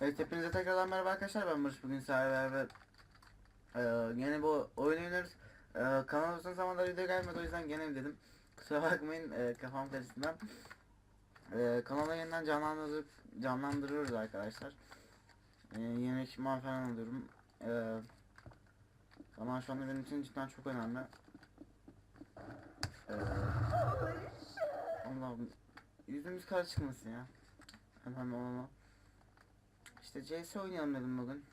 Evet hepinize tekrardan merhaba arkadaşlar ben Barış bugün sizlerle beraber eee yine bu oyun oynuyoruz. Eee kanal uzun zamandır video gelmedi o yüzden gene dedim. Kusura bakmayın eee, kafam karıştığından. Eee kanala yeniden canlandırıp canlandırıyoruz arkadaşlar. Eee yeni ekipman falan alıyorum. Eee kanal şu anda benim için cidden çok önemli. Eee Allah'ım yüzümüz kara çıkmasın ya. Önemli olan. İşte CS oynayalım dedim bugün.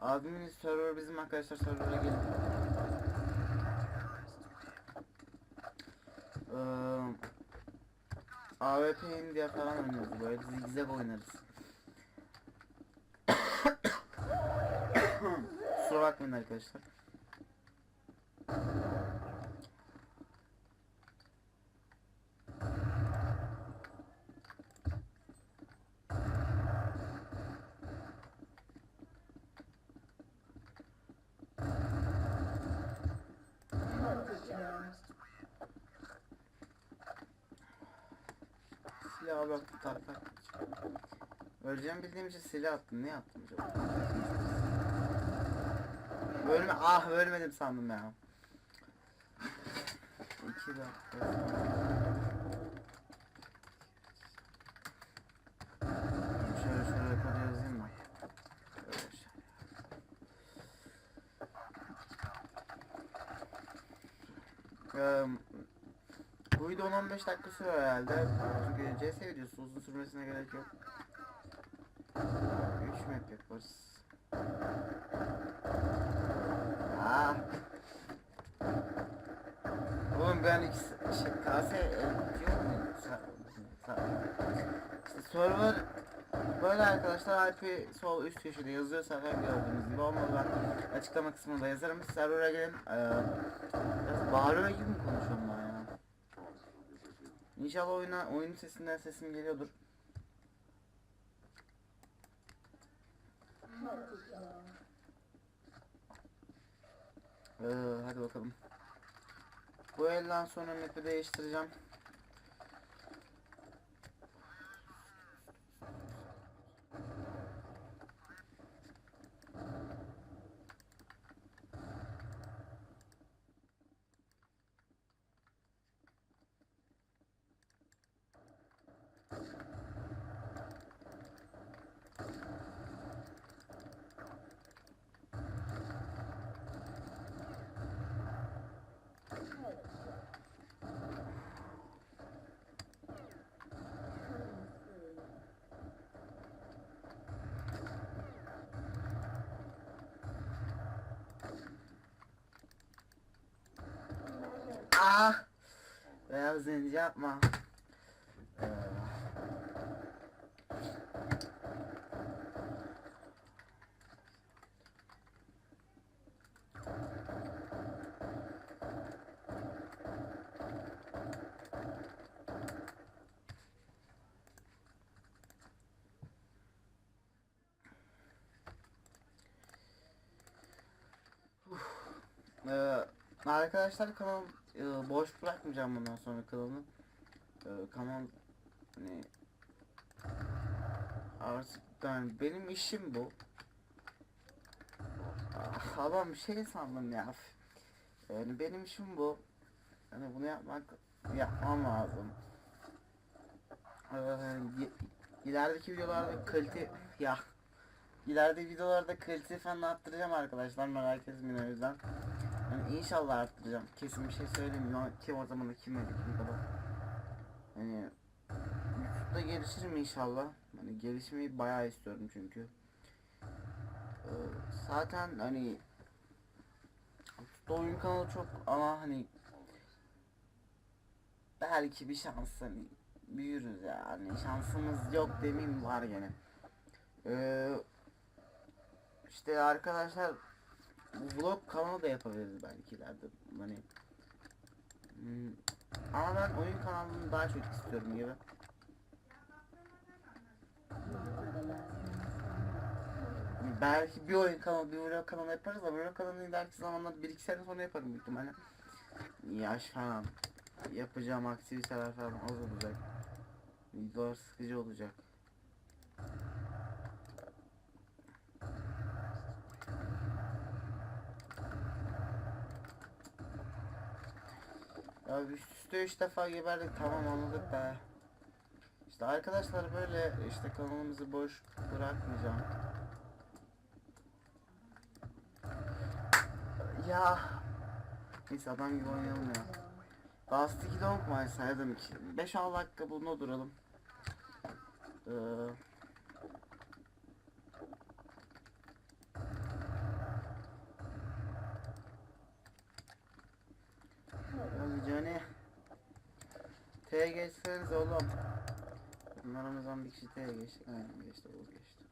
Abimin server bizim arkadaşlar server'a gelin. Ee, AWP India falan oynuyoruz böyle zigzag oynarız. Kusura bakmayın arkadaşlar. Silah bak tak tak. Öleceğim bildiğim için silah attım. Ne attım acaba? Ölme ah ölmedim sandım ya. İki dakika. Şöyle şöyle kodu yazayım şöyle. Eee, bu video 10-15 dakika sürer herhalde. Çünkü CS videosu uzun sürmesine gerek yok. 3 map yaparız. Ah. Oğlum ben ikisi şey kase e, yok mu? Sa- sa- İşte server böyle arkadaşlar IP sol üst köşede yazıyor zaten gördüğünüz gibi. Olmadı ben açıklama kısmında yazarım. Server'a gelin. Ee, bağırıyor gibi mi konuşuyorum ben ya. İnşallah oyuna oyun sesinden sesim geliyordur ee, hadi bakalım. Bu elden sonra map'i değiştireceğim Ah! Beyaz zenci yapma. Ee, arkadaşlar kanal e, boş bırakmayacağım bundan sonra. Ee, kanal hani artık yani benim işim bu. Ah, adam şey sandım ya. Yani benim işim bu. Yani bunu yapmak yapmam lazım. Ee, ilerideki videolarda kalite ya ileride videolarda kalite falan arttıracağım arkadaşlar merak etmeyin o yüzden. Yani inşallah arttıracağım. Kesin bir şey söylemiyorum. Kim o zaman da kim öyle kim kadar. Hani YouTube'da gelişirim inşallah. Hani gelişmeyi bayağı istiyorum çünkü. Ee, zaten hani YouTube'da oyun kanalı çok ama hani belki bir şans hani büyürüz yani şansımız yok demeyeyim var gene. Ee, işte arkadaşlar vlog kanalı da yapabiliriz belki ileride hani hmm, ama ben oyun kanalını daha çok istiyorum gibi belki bir oyun kanalı, bir vlog kanalı yaparız ama vlog kanalını ileriki zamanlarda bir iki sene sonra yaparım büyük ihtimalle. Yaş falan. Yapacağım aktiviteler falan az olacak. Videolar sıkıcı olacak. Ya üst üste üç defa geberdik tamam anladık be. İşte arkadaşlar böyle işte kanalımızı boş bırakmayacağım. Ya. Neyse adam gibi oynayalım ya. Last 2 Long mu saydım ki? 5-6 dakika bunda duralım. Ee, Johnny. T'ye geçseniz oğlum. Bunlarımızdan bir kişi T'ye geçti. Aynen geçti o geçti.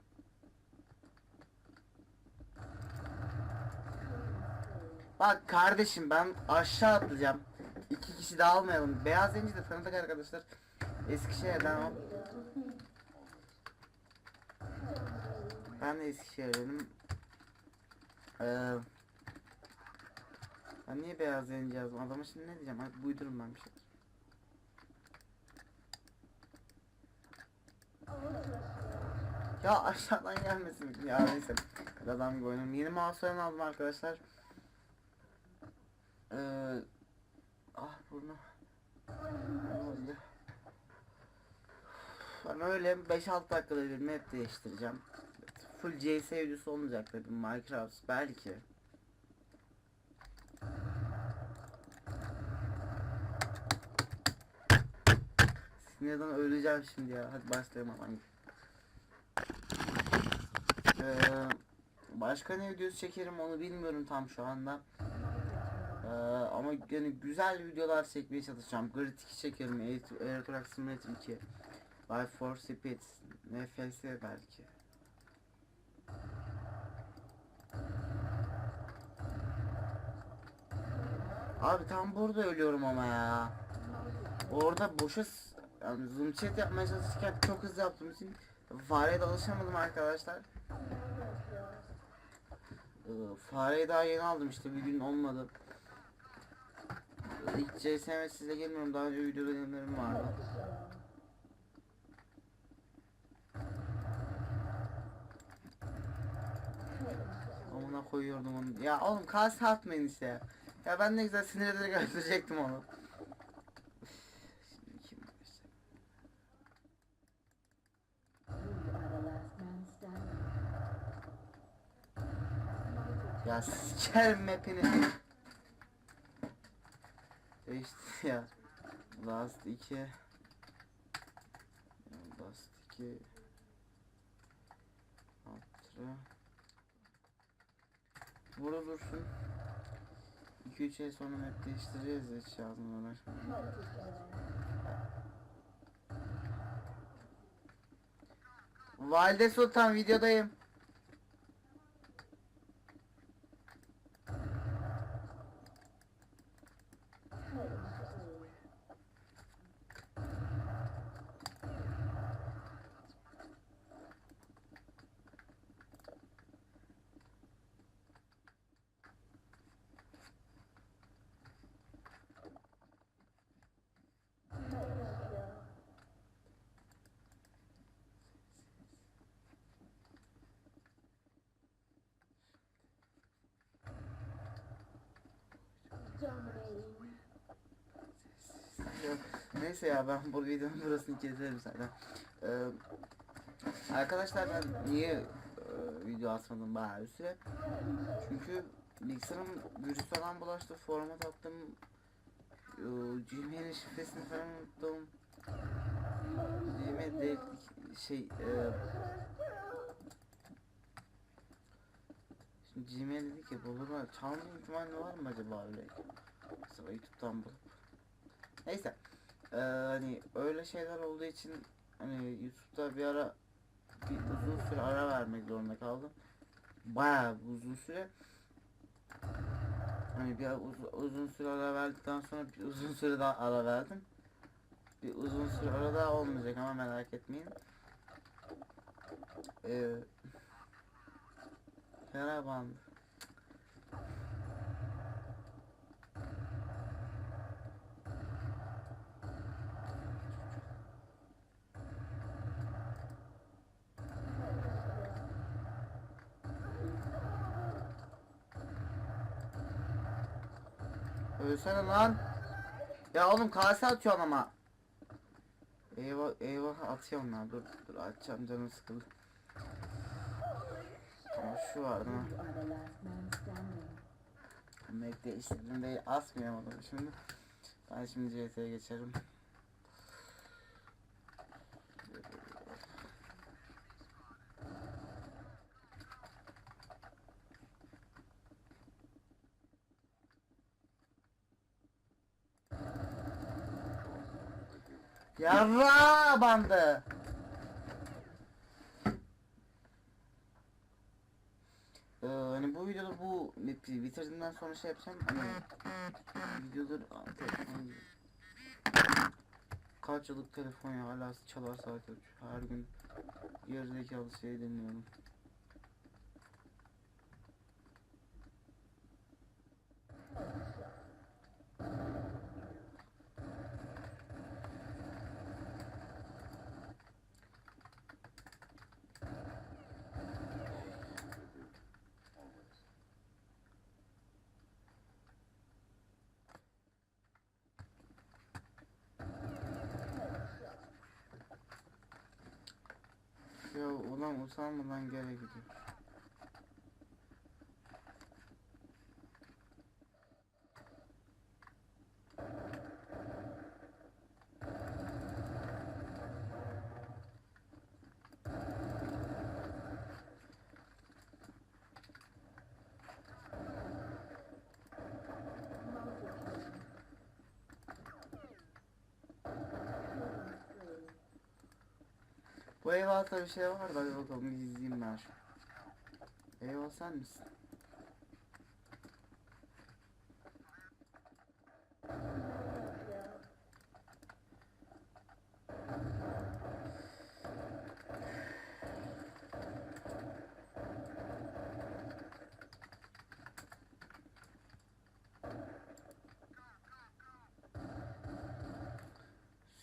Bak kardeşim ben aşağı atlayacağım. İki kişi de almayalım. Beyaz Zenci de tanıdık arkadaşlar. Eskişehir'den o. Ben de Eskişehir'denim. Ee, ben niye beyaz zenci yazdım? Adama şimdi ne diyeceğim? Hadi buydurum ben bir şey. Ya aşağıdan gelmesin ya neyse. Adam gibi oynayalım. Yeni mouse oyun aldım arkadaşlar. Ee, ah burnu. Ben öyle 5-6 dakikada bir map değiştireceğim. Full CS videosu olmayacak tabii Minecraft belki. Sinirden öleceğim şimdi ya. Hadi başlayalım hemen. Ee, başka ne videosu çekerim onu bilmiyorum tam şu anda. Ee, ama yani güzel videolar çekmeye çalışacağım. Grid 2 çekerim. Air Truck Simulator 2. Life for Speed. NFS belki. Abi tam burada ölüyorum ama ya. Orada boşa yani zoom chat yapmaya çalışırken çok hızlı yaptığım için fareye de alışamadım arkadaşlar. Fareyi daha yeni aldım işte bir gün olmadı. İlk CSM size gelmiyorum daha önce video deneyimlerim vardı. Amına koyuyordum onu. Ya oğlum kas atmayın işte ya. Ben ne güzel sinir ederek öldürecektim onu. Şimdi kim standing. Ya sikerim mapini. Değişti ya. Last 2. Last 2. Altı. Burada dursun. 2-3 ay sonra map değiştireceğiz hiç yazma uğraşma. Valide Sultan videodayım. Yok, Neyse ya ben bu videonun burasını keserim zaten. Ee, arkadaşlar ben niye e, video atmadım bayağı süre? Çünkü bilgisayarım virüs falan bulaştı, format attım. E, Gmail'in şifresini falan unuttum. Gmail şey e, Şimdi Gmail dedi ki bulur mu? Çalma ihtimali var mı acaba öyle? Mesela YouTube'dan bulup. Neyse. Ee, hani öyle şeyler olduğu için hani YouTube'da bir ara bir uzun süre ara vermek zorunda kaldım. Bayağı uzun süre. Hani bir uz- uzun süre ara verdikten sonra bir uzun süre daha ara verdim. Bir uzun süre ara daha olmayacak ama merak etmeyin. Ee, Yara bandı. Ölsene lan. Ya oğlum kase atıyorsun ama. Eyvah eyvah atıyorum lan dur dur açacağım canım sıkıldı. Ama şu var değil standing. Mac değiştirdiğimde asmıyorum onu şimdi. Ben şimdi CT'ye geçerim. Yarra bandı. Ee, hani bu videoda bu bitirdiğimden sonra şey yapacağım. Hani videodur kaç yıllık telefon ya hala çalar saat. Her gün gerizekalı şey dinliyorum. Ya ulan usanmadan gene gidiyor. Bu ev altta bir şey var da hadi bakalım bir izleyeyim ben şu. Eyvah sen misin?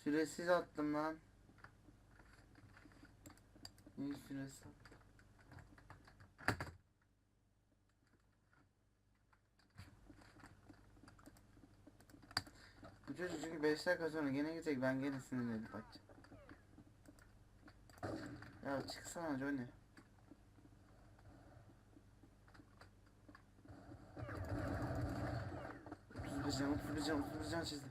Süresiz attım lan. Ne süresi attım? Bu çocuk çünkü 5 dakika sonra gene gidecek ben gene sinirlenip açacağım. Ya çıksana Johnny. Otuz bir can çizdim.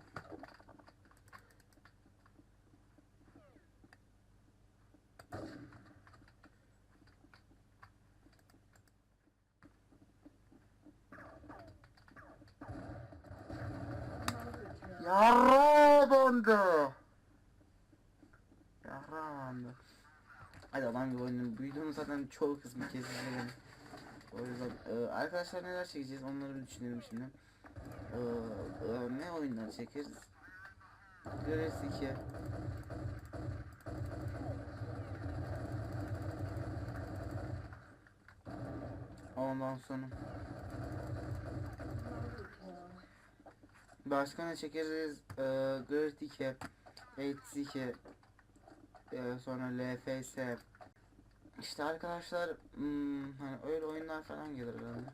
Yarra bandı. Yarra bandı. Hadi adam gibi oynayalım. Bu çoğu kısmı kesilir. O yüzden e, arkadaşlar neler çekeceğiz onları bir düşünelim şimdi. E, e, ne oyunlar çekeriz? Göreriz iki. Ondan sonra Başka ne çekeriz? Ee, Grid 2, AIDS 2, ee, sonra LFS. İşte arkadaşlar hmm, hani öyle oyunlar falan gelir herhalde.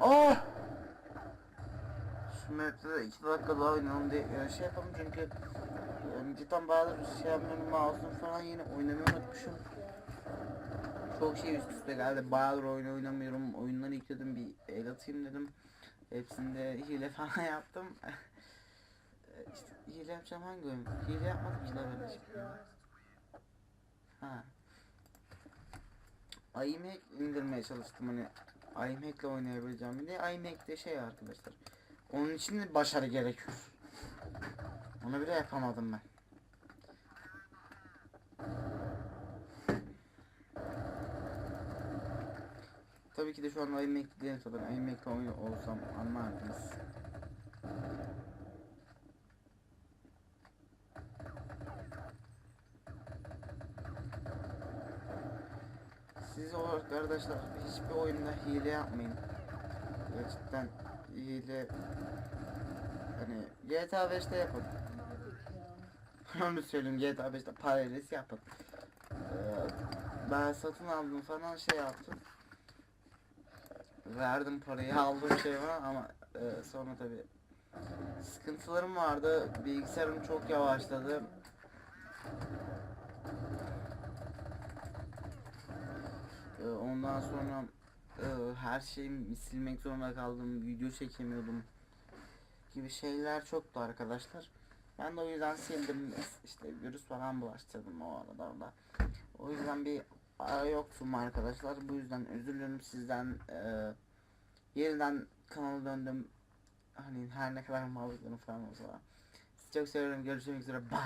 Oh! Şu map'te de 2 dakika daha oynayalım diye yani şey yapalım çünkü yani cidden bazı şey yapmıyorum mouse'um falan yine oynamayı unutmuşum. Çok şey üst üste geldi. Bayağıdır oyun oynamıyorum. Oyunları yükledim bir el atayım dedim. Hepsinde hile falan yaptım. işte hile yapacağım hangi oyun? Hile yapmadım ki ben hiç. Ha. iMac indirmeye çalıştım hani iMac'le oynayabileceğim. Bir de iMac'te şey arkadaşlar. Onun için de başarı gerekiyor. Onu bile yapamadım ben. Tabii ki de şu an emekli değilim zaten. Emekli oyun olsam anlardınız. Siz olarak arkadaşlar hiçbir oyunda hile yapmayın. Gerçekten hile hani GTA 5'te yapın. Onu söyleyeyim GTA 5'te paralelisi yapın. Ee, ben satın aldım falan şey yaptım. Verdim parayı aldım şey var ama e, sonra tabi sıkıntılarım vardı. Bilgisayarım çok yavaşladı. Ee, ondan sonra e, her şeyimi silmek zorunda kaldım. Video çekemiyordum. Gibi şeyler çoktu arkadaşlar. Ben de o yüzden sildim. İşte virüs falan bulaştırdım o arada orada. O yüzden bir yoktum arkadaşlar. Bu yüzden özür sizden. E, yeniden kanala döndüm. Hani her ne kadar muhabbetlerim falan olsa. Sizi çok seviyorum. Görüşmek üzere. Bye.